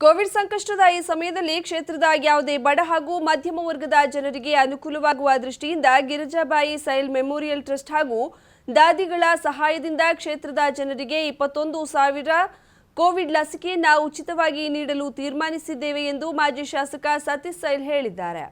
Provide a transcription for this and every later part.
Covid ಸಂಕಷ್ಟದ ಈ ಸಮಯದಲ್ಲಿ ಕ್ಷೇತ್ರದ ಯಾವುದೇ ಬಡ ಹಾಗೂ ಮಧ್ಯಮ ವರ್ಗದ ಜನರಿಗೆ ಅನುಕೂಲವಾಗುವ ದೃಷ್ಟಿಯಿಂದ ಗಿರಿಜಾಬಾಯಿ ಸೈಲ್ ಮೆಮೋರಿಯಲ್ ಟ್ರಸ್ಟ್ ಹಾಗೂ ದಾದಿಗಳ ಸಹಾಯದಿಂದ ಕ್ಷೇತ್ರದ ಜನರಿಗೆ ಇಪ್ಪತ್ತೊಂದು ಸಾವಿರ ಕೋವಿಡ್ ಲಸಿಕೆಯನ್ನು ಉಚಿತವಾಗಿ ನೀಡಲು ತೀರ್ಮಾನಿಸಿದ್ದೇವೆ ಎಂದು ಮಾಜಿ ಶಾಸಕ ಸತೀಶ್ ಸೈಲ್ ಹೇಳಿದ್ದಾರೆ.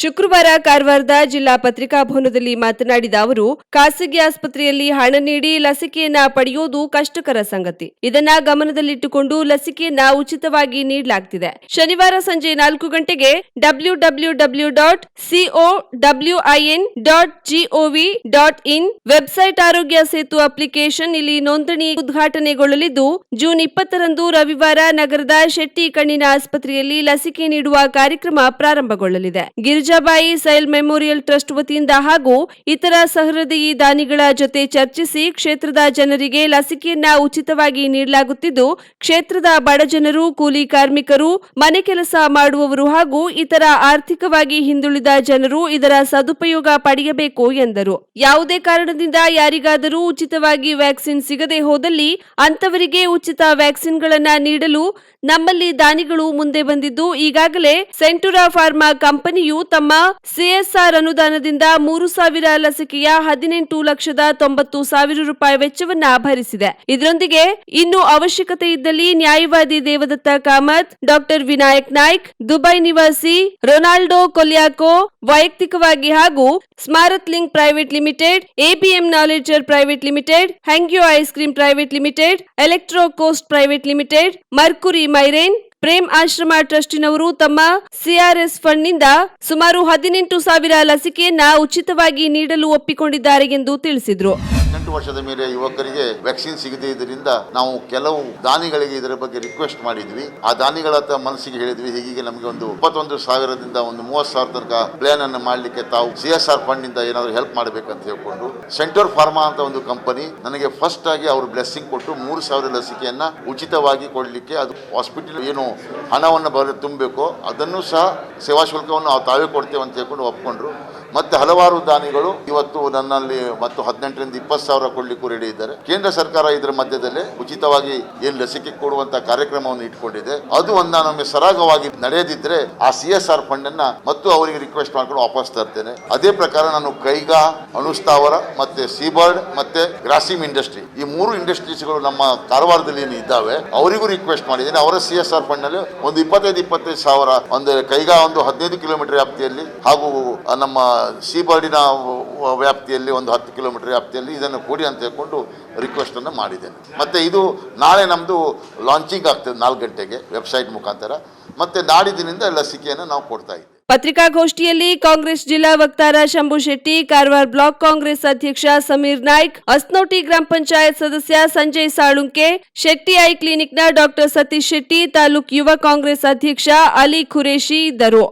ಶುಕ್ರವಾರ ಕಾರವಾರದ ಜಿಲ್ಲಾ ಪತ್ರಿಕಾ ಭವನದಲ್ಲಿ ಮಾತನಾಡಿದ ಅವರು, ಖಾಸಗಿ ಆಸ್ಪತ್ರೆಯಲ್ಲಿ ಹಣ ನೀಡಿ ಲಸಿಕೆಯನ್ನ ಪಡೆಯುವುದು ಕಷ್ಟಕರ ಸಂಗತಿ. ಇದನ್ನ ಗಮನದಲ್ಲಿಟ್ಟುಕೊಂಡು ಲಸಿಕೆಯನ್ನ ಉಚಿತವಾಗಿ ನೀಡಲಾಗ್ತಿದೆ. ಶನಿವಾರ ಸಂಜೆ ನಾಲ್ಕು ಗಂಟೆಗೆ W W W dot CO dot GOV dot in website Aarogya Setu application ಇಲ್ಲಿ ನೋಂದಣಿ ಉದ್ಘಾಟನೆಗೊಳ್ಳಲಿದ್ದು, ಜೂನ್ ಇಪ್ಪತ್ತರಂದು ರವಿವಾರ ನಗರದ ಶೆಟ್ಟಿ ಕಣ್ಣಿನ ಆಸ್ಪತ್ರೆಯಲ್ಲಿ ಲಸಿಕೆ ನೀಡುವ ಕಾರ್ಯಕ್ರಮ ಪ್ರಾರಂಭಗೊಳ್ಳಲಿದೆ. ಗಿರಿಜಾಬಾಯಿ ಸೈಲ್ ಮೆಮೋರಿಯಲ್ ಟ್ರಸ್ಟ್ ವತಿಯಿಂದ ಹಾಗೂ ಇತರ ಸಹೃದಯಿ ದಾನಿಗಳ ಜೊತೆ ಚರ್ಚಿಸಿ ಕ್ಷೇತ್ರದ ಜನರಿಗೆ ಲಸಿಕೆಯನ್ನ ಉಚಿತವಾಗಿ ನೀಡಲಾಗುತ್ತಿದ್ದು, ಕ್ಷೇತ್ರದ ಬಡ ಜನರು, ಕೂಲಿ ಕಾರ್ಮಿಕರು, ಮನೆ ಕೆಲಸ ಮಾಡುವವರು ಹಾಗೂ ಇತರ ಆರ್ಥಿಕವಾಗಿ ಹಿಂದುಳಿದ ಜನರು ಇದರ ಸದುಪಯೋಗ ಪಡೆಯಬೇಕು ಎಂದರು. ಯಾವುದೇ ಕಾರಣದಿಂದ ಯಾರಿಗಾದರೂ ಉಚಿತವಾಗಿ ವ್ಯಾಕ್ಸಿನ್ ಸಿಗದೆ ಹೋದಲ್ಲಿ ಅಂತವರಿಗೆ ಉಚಿತ ವ್ಯಾಕ್ಸಿನ್ಗಳನ್ನ ನೀಡಲು ನಮ್ಮಲ್ಲಿ ದಾನಿಗಳು ಮುಂದೆ ಬಂದಿದ್ದು, ಈಗಾಗಲೇ ಸೆಂಟುರಾ ಫಾರ್ಮಾ ಕಂಪನಿಯು ತಮ್ಮ ಸಿಎಸ್ಆರ್ ಅನುದಾನದಿಂದ ಮೂರು ಸಾವಿರ ಲಸಿಕೆಯ ಹದಿನೆಂಟು ಲಕ್ಷದ ತೊಂಬತ್ತು ಸಾವಿರ ರೂಪಾಯಿ ವೆಚ್ಚವನ್ನ ಭರಿಸಿದೆ. ಇದರೊಂದಿಗೆ ಇನ್ನು ಅವಶ್ಯಕತೆ ಇದ್ದಲ್ಲಿ ನ್ಯಾಯವಾದಿ ದೇವದತ್ತ ಕಾಮತ್, ಡಾಕ್ಟರ್ ವಿನಾಯಕ್ ನಾಯ್ಕ್, ದುಬೈ ನಿವಾಸಿ ರೊನಾಲ್ಡೋ ಕೊಲ್ಯಾಕೋ ವೈಯಕ್ತಿಕವಾಗಿ ಹಾಗೂ smart link private limited ABM ನಾಲೆಜರ್ private limited, Hangyo ice cream private limited, electro coast private limited, mercury marine Prem Ashram ಟ್ರಸ್ಟಿನವರು ತಮ್ಮ ಸಿಆರ್ಎಸ್ ಫಂಡ್ನಿಂದ ಸುಮಾರು ಹದಿನೆಂಟು ಸಾವಿರ ಲಸಿಕೆಯನ್ನ ಉಚಿತವಾಗಿ ನೀಡಲು ಒಪ್ಪಿಕೊಂಡಿದ್ದಾರೆ ಎಂದು ತಿಳಿಸಿದರು. ಹದಿನೆಂಟು ವರ್ಷದ ಮೇಲೆ ಯುವಕರಿಗೆ ವ್ಯಾಕ್ಸಿನ್ ಸಿಗದೇ ಇದರಿಂದ ನಾವು ಕೆಲವು ದಾನಿಗಳಿಗೆ ಇದರ ಬಗ್ಗೆ ರಿಕ್ವೆಸ್ಟ್ ಮಾಡಿದ್ವಿ. ಆ ದಾನಿಗಳ ಮನಸ್ಸಿಗೆ ಹೇಳಿದ್ವಿ ಹೀಗೆ ನಮಗೆ ಒಂದು ಇಪ್ಪತ್ತೊಂದು ಸಾವಿರದಿಂದ ಒಂದು ಮೂವತ್ತು ಸಾವಿರ ತನಕ ಪ್ಲಾನ್ ಅನ್ನು ಮಾಡಲಿಕ್ಕೆ ತಾವು ಸಿ ಎಸ್ ಆರ್ ಫಂಡ್ ಇಂದ ಏನಾದರೂ ಹೆಲ್ಪ್ ಮಾಡಬೇಕಂತ ಹೇಳ್ಕೊಂಡು ಸೆಂಟರ್ ಫಾರ್ಮಾ ಅಂತ ಒಂದು ಕಂಪನಿ ನನಗೆ ಫಸ್ಟ್ ಆಗಿ ಅವರು ಬ್ಲೆಸ್ಸಿಂಗ್ ಕೊಟ್ಟು ಮೂರು ಸಾವಿರ ಲಸಿಕೆಯನ್ನ ಉಚಿತವಾಗಿ ಕೊಡಲಿಕ್ಕೆ ಅದು ಹಾಸ್ಪಿಟಲ್ ಏನು ಹಣವನ್ನು ಬರ, ತುಂಬಬೇಕೋ ಅದನ್ನು ಸಹ ಸೇವಾ ಶುಲ್ಕವನ್ನು ತಾವೇ ಕೊಡ್ತೇವೆ ಅಂತ ಹೇಳ್ಕೊಂಡು ಒಪ್ಕೊಂಡ್ರು. ಮತ್ತೆ ಹಲವಾರು ದಾನಿಗಳು ಇವತ್ತು ನನ್ನಲ್ಲಿ ಮತ್ತು ಹದಿನೆಂಟರಿಂದ ಇಪ್ಪತ್ತು ಸಾವಿರ ಕೊಡ್ಲಿಕ್ಕೂ ರೆಡಿ ಇದ್ದಾರೆ. ಕೇಂದ್ರ ಸರ್ಕಾರ ಇದರ ಮಧ್ಯದಲ್ಲಿ ಉಚಿತವಾಗಿ ಏನು ಲಸಿಕೆ ಕೊಡುವಂತ ಕಾರ್ಯಕ್ರಮವನ್ನು ಇಟ್ಕೊಂಡಿದೆ. ಅದು ಒಂದು ನಮಗೆ ಸರಾಗವಾಗಿ ನಡೆಯದಿದ್ರೆ ಆ ಸಿ ಎಸ್ ಆರ್ ಫಂಡ್ ಮತ್ತು ಅವರಿಗೆ ರಿಕ್ವೆಸ್ಟ್ ಮಾಡ್ಕೊಂಡು ವಾಪಸ್ ತರ್ತೇನೆ. ಅದೇ ಪ್ರಕಾರ ನಾನು ಕೈಗಾ ಅಣುಸ್ಥಾವರ ಮತ್ತೆ ಸೀಬರ್ಡ್ ಮತ್ತೆ ಗ್ರಾಸಿಮ್ ಇಂಡಸ್ಟ್ರಿ ಈ ಮೂರು ಇಂಡಸ್ಟ್ರೀಸ್ಗಳು ನಮ್ಮ ಕಾರವಾರದಲ್ಲಿ ಇದ್ದಾವೆ. ಅವರಿಗೂ ರಿಕ್ವೆಸ್ಟ್ ಮಾಡಿದ್ದೇನೆ. ಅವರ ಸಿ ಎಸ್ ಆರ್ ಫಂಡ್ನಲ್ಲಿ ಒಂದು ಇಪ್ಪತ್ತೈದು ಇಪ್ಪತ್ತೈದು ಸಾವಿರ ಒಂದು ಕೈಗಾ ಒಂದು ಹದಿನೈದು ಕಿಲೋಮೀಟರ್ ವ್ಯಾಪ್ತಿಯಲ್ಲಿ ಹಾಗೂ ನಮ್ಮ ಸೀಬರ್ಡಿನ ವ್ಯಾಪ್ತಿಯಲ್ಲಿ ಒಂದು ಹತ್ತು ಕಿಲೋಮೀಟರ್ ವ್ಯಾಪ್ತಿಯಲ್ಲಿ ಇದನ್ನು ಕೊಡಿ ಅಂತ ಹೇಳ್ಕೊಂಡು ರಿಕ್ವೆಸ್ಟ್ ಅನ್ನು ಮಾಡಿದ್ದೇನೆ. ಮತ್ತೆ ಇದು ನಾಳೆ ನಮ್ಮದು ಲಾಂಚಿಂಗ್ ಆಗ್ತದೆ ನಾಲ್ಕು ಗಂಟೆಗೆ ವೆಬ್ಸೈಟ್ ಮುಖಾಂತರ. ಮತ್ತೆ ನಾಡಿದ್ದಿನಿಂದ ಲಸಿಕೆಯನ್ನು ನಾವು ಕೊಡ್ತಾ ಇದ್ದೀವಿ. ಪತ್ರಿಕಾಗೋಷ್ಠಿಯಲ್ಲಿ ಕಾಂಗ್ರೆಸ್ ಜಿಲ್ಲಾ ವಕ್ತಾರ ಶಂಭು ಶೆಟ್ಟಿ, ಕಾರವಾರ ಬ್ಲಾಕ್ ಕಾಂಗ್ರೆಸ್ ಅಧ್ಯಕ್ಷ ಸಮೀರ್ ನಾಯ್ಕ್ ಅಸ್ನೋಟಿ ಗ್ರಾಮ ಪಂಚಾಯತ್ ಸದಸ್ಯ ಸಂಜಯ್ ಸಾಳುಂಕೆ, ಶೆಟ್ಟಿ ಐ ಕ್ಲಿನಿಕ್ನ ಡಾಕ್ಟರ್ ಸತೀಶ್ ಶೆಟ್ಟಿ, ತಾಲೂಕ್ ಯುವ ಕಾಂಗ್ರೆಸ್ ಅಧ್ಯಕ್ಷ ಅಲಿ ಖುರೇಶಿ ಇದ್ದರು.